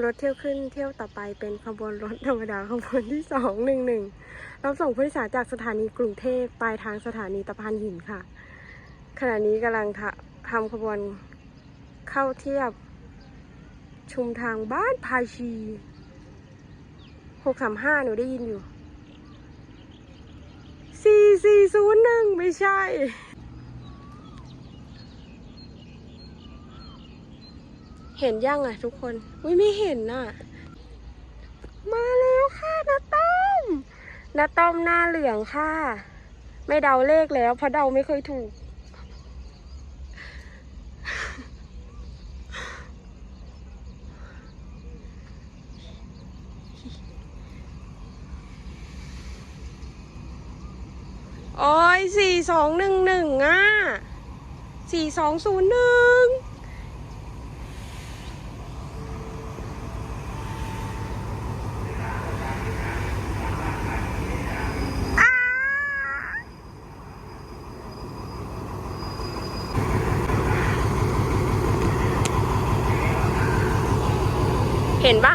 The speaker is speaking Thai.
นรถเที่ยวขึ้นเที่ยวต่อไปเป็นขบวนรถธรรมดาขบวนที่สองหนึ่งหนึ่งรับส่งผู้โดยสารจากสถานีกรุงเทพปลายทางสถานีตะพานหินค่ะ ขณะนี้กำลังทะทำขบวนเข้าเทียบ ชุมทางบ้านพาชีหกสามห้าหนูได้ยินอยู่สี่สี่ศูนย์หนึ่งไม่ใช่ เห็นยังอะทุกคนอุ้ยไม่เห็นน่ะ มาแล้วค่ะนาต้อมนาต้อมหน้าเหลืองค่ะ ไม่เดาเลขแล้วเพราะเดาไม่เคยถูก โอ้ยสี่สองหนึ่งหนึ่งอะสี่สองศูนย์หนึ่ง เห็นปะ